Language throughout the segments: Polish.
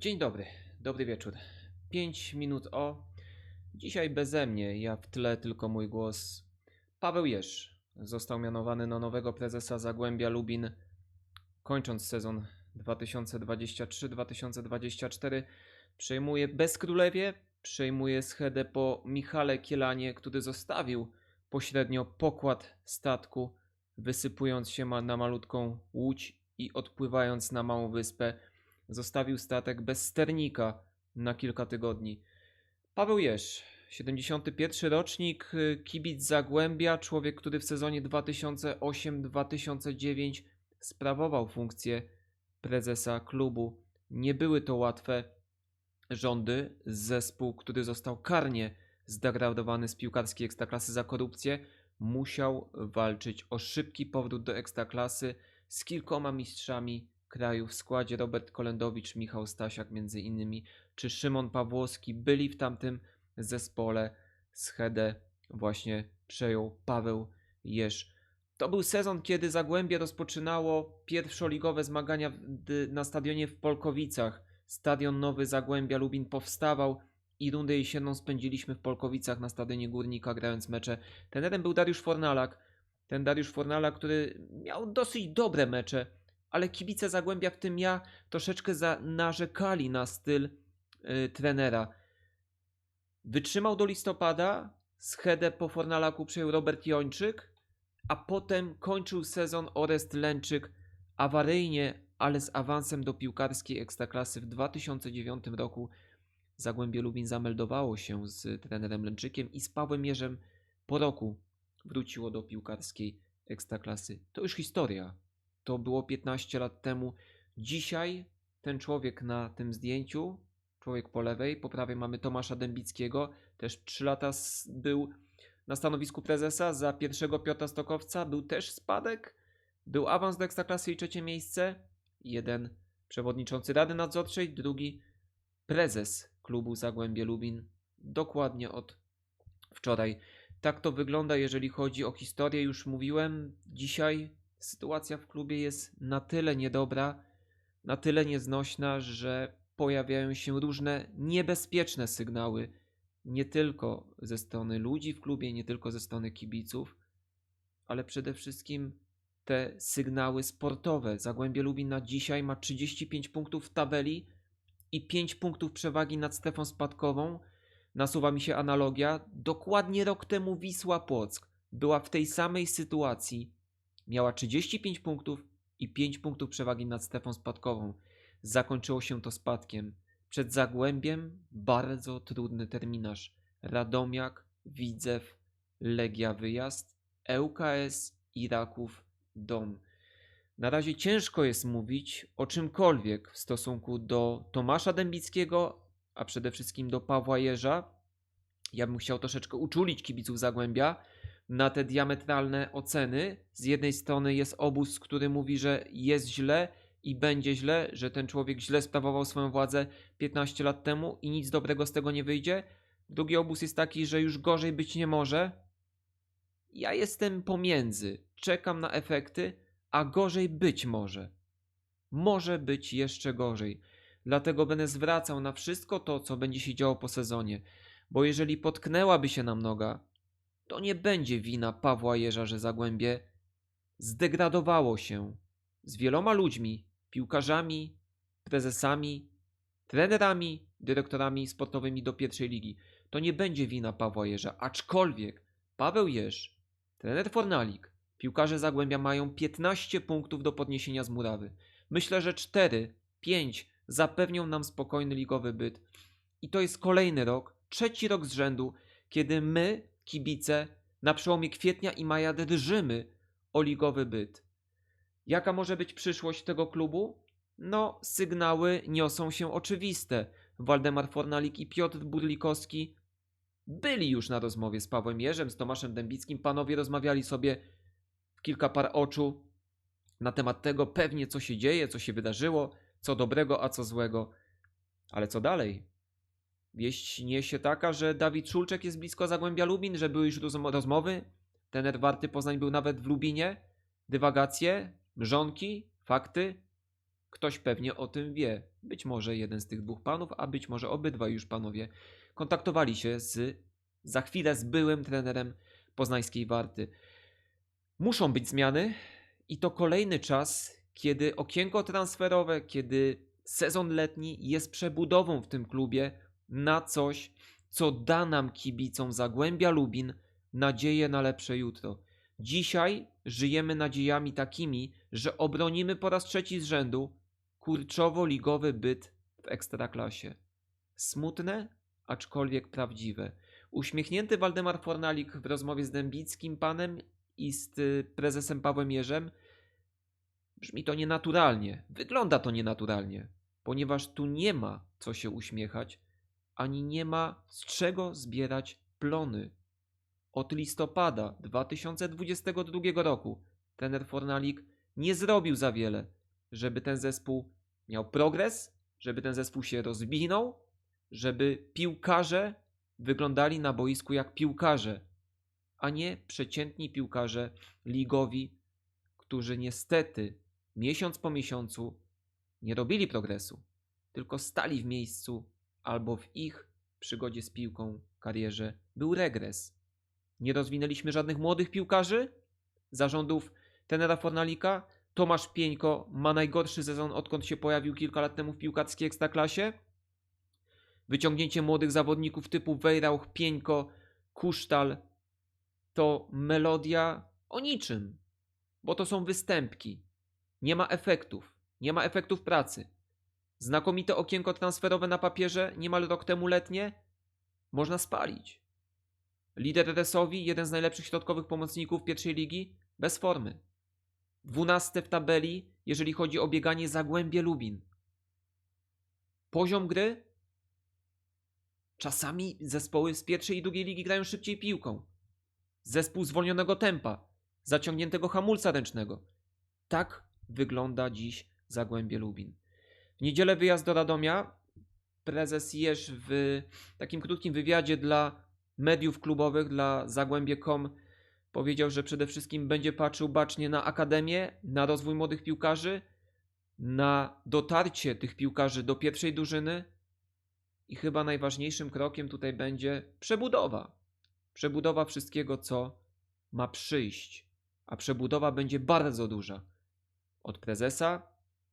Dzień dobry, dobry wieczór. 5 minut o. Dzisiaj beze mnie, ja w tle tylko mój głos. Paweł Jerz został mianowany na nowego prezesa Zagłębia Lubin, kończąc sezon 2023-2024. Przejmuje Bezkrólewie, przejmuje schedę po Michale Kielanie, który zostawił pośrednio pokład statku, wysypując się na malutką łódź i odpływając na małą wyspę zostawił statek bez sternika na kilka tygodni. Paweł Jerz, 71 rocznik, y, kibic Zagłębia, człowiek, który w sezonie 2008-2009 sprawował funkcję prezesa klubu. Nie były to łatwe rządy. Zespół, który został karnie zdegradowany z piłkarskiej ekstraklasy za korupcję, musiał walczyć o szybki powrót do ekstraklasy z kilkoma mistrzami kraju w składzie Robert Kolendowicz, Michał Stasiak między innymi, czy Szymon Pawłowski byli w tamtym zespole. Schedę właśnie przejął Paweł Jerz. To był sezon, kiedy Zagłębie rozpoczynało pierwszoligowe zmagania na stadionie w Polkowicach. Stadion Nowy Zagłębia Lubin powstawał i rundę jesienną spędziliśmy w Polkowicach na stadionie Górnika grając mecze. Trenerem był Dariusz Fornalak. Ten Dariusz Fornalak, który miał dosyć dobre mecze, ale kibice Zagłębia, w tym ja, troszeczkę za, narzekali na styl y, trenera. Wytrzymał do listopada, schedę po Fornalaku przejął Robert Jończyk, a potem kończył sezon Orest Lęczyk awaryjnie, ale z awansem do piłkarskiej ekstraklasy w 2009 roku. Zagłębie Lubin zameldowało się z trenerem Lęczykiem i z Pawłem Jerzem po roku wróciło do piłkarskiej ekstraklasy. To już historia. To było 15 lat temu. Dzisiaj ten człowiek na tym zdjęciu, człowiek po lewej, po prawej mamy Tomasza Dębickiego, też 3 lata był na stanowisku prezesa za pierwszego Piotra Stokowca, był też spadek, był awans do ekstraklasy i trzecie miejsce. Jeden przewodniczący Rady Nadzorczej, drugi prezes klubu Zagłębie Lubin. Dokładnie od wczoraj. Tak to wygląda, jeżeli chodzi o historię. Już mówiłem, dzisiaj sytuacja w klubie jest na tyle niedobra, na tyle nieznośna, że pojawiają się różne niebezpieczne sygnały, nie tylko ze strony ludzi w klubie, nie tylko ze strony kibiców, ale przede wszystkim te sygnały sportowe. Zagłębie Lubin na dzisiaj ma 35 punktów w tabeli i 5 punktów przewagi nad strefą spadkową. Nasuwa mi się analogia. Dokładnie rok temu Wisła Płock była w tej samej sytuacji. Miała 35 punktów i 5 punktów przewagi nad strefą spadkową. Zakończyło się to spadkiem. Przed Zagłębiem bardzo trudny terminarz. Radomiak, Widzew, Legia Wyjazd, ŁKS, Iraków, Dom. Na razie ciężko jest mówić o czymkolwiek w stosunku do Tomasza Dębickiego, a przede wszystkim do Pawła Jerza. Ja bym chciał troszeczkę uczulić kibiców Zagłębia na te diametralne oceny. Z jednej strony jest obóz, który mówi, że jest źle i będzie źle, że ten człowiek źle sprawował swoją władzę 15 lat temu i nic dobrego z tego nie wyjdzie. Drugi obóz jest taki, że już gorzej być nie może. Ja jestem pomiędzy. Czekam na efekty, a gorzej być może. Może być jeszcze gorzej. Dlatego będę zwracał na wszystko to, co będzie się działo po sezonie. Bo jeżeli potknęłaby się nam noga, to nie będzie wina Pawła Jerza, że Zagłębie zdegradowało się z wieloma ludźmi, piłkarzami, prezesami, trenerami, dyrektorami sportowymi do pierwszej ligi. To nie będzie wina Pawła Jerza, aczkolwiek Paweł Jerz, trener Fornalik, piłkarze Zagłębia mają 15 punktów do podniesienia z murawy. Myślę, że 4, 5 zapewnią nam spokojny ligowy byt. I to jest kolejny rok, trzeci rok z rzędu, kiedy my, kibice, na przełomie kwietnia i maja drżymy o ligowy byt. Jaka może być przyszłość tego klubu? No, sygnały niosą się oczywiste. Waldemar Fornalik i Piotr Burlikowski byli już na rozmowie z Pawłem Jerzem, z Tomaszem Dębickim. Panowie rozmawiali sobie w kilka par oczu na temat tego pewnie, co się dzieje, co się wydarzyło, co dobrego, a co złego. Ale co dalej? Wieść niesie taka, że Dawid Szulczek jest blisko Zagłębia Lubin, że były już rozmo- rozmowy. Tener Warty Poznań był nawet w Lubinie. Dywagacje, mrzonki, fakty. Ktoś pewnie o tym wie. Być może jeden z tych dwóch panów, a być może obydwaj już panowie kontaktowali się z za chwilę z byłym trenerem poznańskiej Warty. Muszą być zmiany i to kolejny czas, kiedy okienko transferowe, kiedy sezon letni jest przebudową w tym klubie na coś, co da nam kibicom Zagłębia Lubin nadzieję na lepsze jutro. Dzisiaj żyjemy nadziejami takimi, że obronimy po raz trzeci z rzędu kurczowo-ligowy byt w ekstraklasie. Smutne, aczkolwiek prawdziwe. Uśmiechnięty Waldemar Fornalik w rozmowie z Dębickim panem i z y, prezesem Pawłem Jerzem brzmi to nienaturalnie. Wygląda to nienaturalnie, ponieważ tu nie ma co się uśmiechać, ani nie ma z czego zbierać plony. Od listopada 2022 roku trener Fornalik nie zrobił za wiele, żeby ten zespół miał progres, żeby ten zespół się rozwinął, żeby piłkarze wyglądali na boisku jak piłkarze, a nie przeciętni piłkarze ligowi, którzy niestety miesiąc po miesiącu nie robili progresu, tylko stali w miejscu albo w ich przygodzie z piłką, karierze był regres. Nie rozwinęliśmy żadnych młodych piłkarzy. Zarządów tenera Fornalika. Tomasz Pieńko ma najgorszy sezon, odkąd się pojawił kilka lat temu w piłkarskiej ekstraklasie. Wyciągnięcie młodych zawodników typu Wejrauch, Pieńko, Kusztal to melodia o niczym, bo to są występki. Nie ma efektów, nie ma efektów pracy. Znakomite okienko transferowe na papierze, niemal rok temu letnie, można spalić. Lider Resowi, jeden z najlepszych środkowych pomocników pierwszej ligi, bez formy. Dwunasty w tabeli, jeżeli chodzi o bieganie Zagłębie Lubin. Poziom gry? Czasami zespoły z pierwszej i drugiej ligi grają szybciej piłką. Zespół zwolnionego tempa, zaciągniętego hamulca ręcznego. Tak wygląda dziś Zagłębie Lubin. W niedzielę wyjazd do Radomia. Prezes Jerz w takim krótkim wywiadzie dla mediów klubowych, dla Zagłębie.com powiedział, że przede wszystkim będzie patrzył bacznie na akademię, na rozwój młodych piłkarzy, na dotarcie tych piłkarzy do pierwszej drużyny i chyba najważniejszym krokiem tutaj będzie przebudowa. Przebudowa wszystkiego, co ma przyjść. A przebudowa będzie bardzo duża. Od prezesa,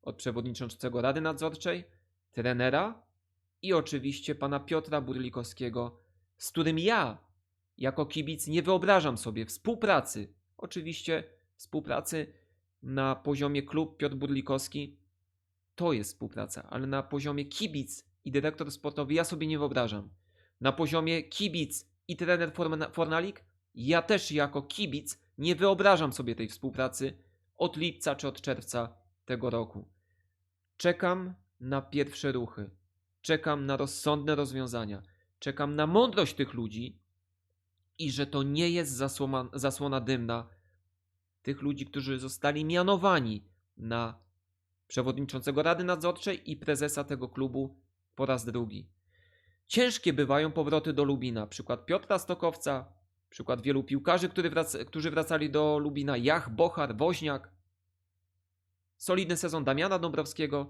od przewodniczącego Rady Nadzorczej, trenera i oczywiście pana Piotra Burlikowskiego, z którym ja, jako kibic, nie wyobrażam sobie współpracy. Oczywiście współpracy na poziomie klub Piotr Burlikowski to jest współpraca, ale na poziomie kibic i dyrektor sportowy ja sobie nie wyobrażam. Na poziomie kibic i trener Forna- Fornalik ja też jako kibic nie wyobrażam sobie tej współpracy od lipca czy od czerwca tego roku. Czekam na pierwsze ruchy. Czekam na rozsądne rozwiązania. Czekam na mądrość tych ludzi i że to nie jest zasłona, zasłona dymna tych ludzi, którzy zostali mianowani na przewodniczącego Rady Nadzorczej i prezesa tego klubu po raz drugi. Ciężkie bywają powroty do Lubina. Przykład Piotra Stokowca, przykład wielu piłkarzy, którzy, wrac- którzy wracali do Lubina. Jach, Bochar, Woźniak. Solidny sezon Damiana Dąbrowskiego,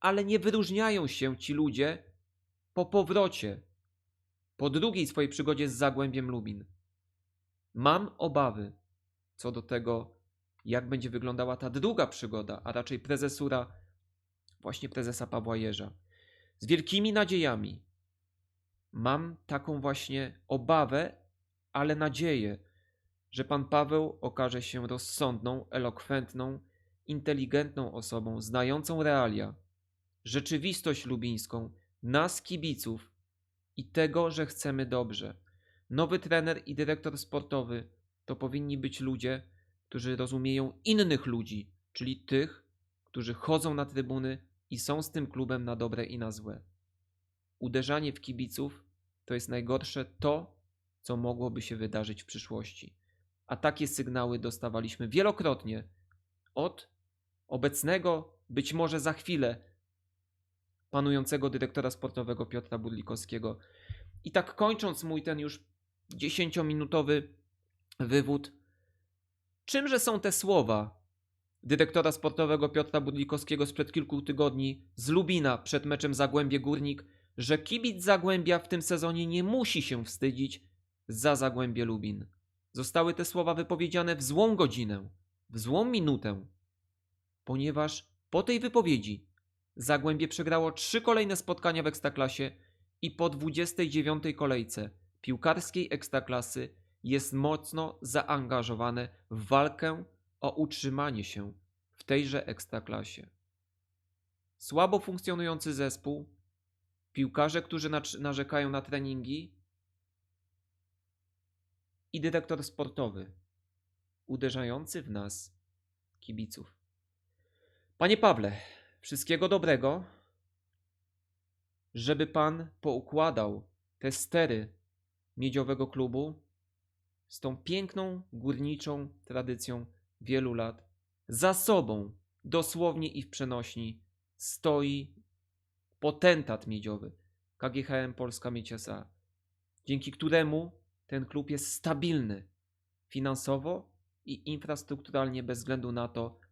ale nie wyróżniają się ci ludzie po powrocie, po drugiej swojej przygodzie z Zagłębiem Lubin. Mam obawy co do tego, jak będzie wyglądała ta druga przygoda, a raczej prezesura właśnie prezesa Pawła Jerza. Z wielkimi nadziejami. Mam taką właśnie obawę, ale nadzieję, że pan Paweł okaże się rozsądną, elokwentną, inteligentną osobą, znającą realia, rzeczywistość lubińską, nas kibiców i tego, że chcemy dobrze. Nowy trener i dyrektor sportowy to powinni być ludzie, którzy rozumieją innych ludzi, czyli tych, którzy chodzą na trybuny i są z tym klubem na dobre i na złe. Uderzanie w kibiców to jest najgorsze to, co mogłoby się wydarzyć w przyszłości. A takie sygnały dostawaliśmy wielokrotnie od obecnego, być może za chwilę, panującego dyrektora sportowego Piotra Burlikowskiego. I tak kończąc mój ten już 10-minutowy wywód, czymże są te słowa dyrektora sportowego Piotra Budlikowskiego sprzed kilku tygodni z Lubina przed meczem Zagłębie Górnik, że kibic Zagłębia w tym sezonie nie musi się wstydzić za Zagłębie Lubin. Zostały te słowa wypowiedziane w złą godzinę, w złą minutę, ponieważ po tej wypowiedzi Zagłębie przegrało trzy kolejne spotkania w Ekstraklasie i po 29 kolejce piłkarskiej Ekstraklasy jest mocno zaangażowane w walkę o utrzymanie się w tejże Ekstraklasie. Słabo funkcjonujący zespół, piłkarze, którzy narzekają na treningi i dyrektor sportowy uderzający w nas kibiców. Panie Pawle, wszystkiego dobrego, żeby pan poukładał te stery miedziowego klubu z tą piękną górniczą tradycją wielu lat. Za sobą, dosłownie i w przenośni, stoi potentat miedziowy KGHM Polska Miedź S.A., dzięki któremu ten klub jest stabilny finansowo i infrastrukturalnie bez względu na to,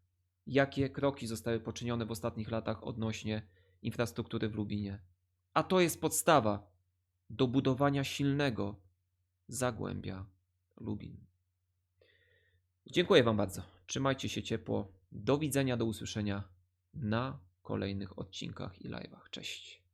jakie kroki zostały poczynione w ostatnich latach odnośnie infrastruktury w Lubinie. A to jest podstawa do budowania silnego Zagłębia Lubin. Dziękuję Wam bardzo. Trzymajcie się ciepło. Do widzenia, do usłyszenia na kolejnych odcinkach i live'ach. Cześć.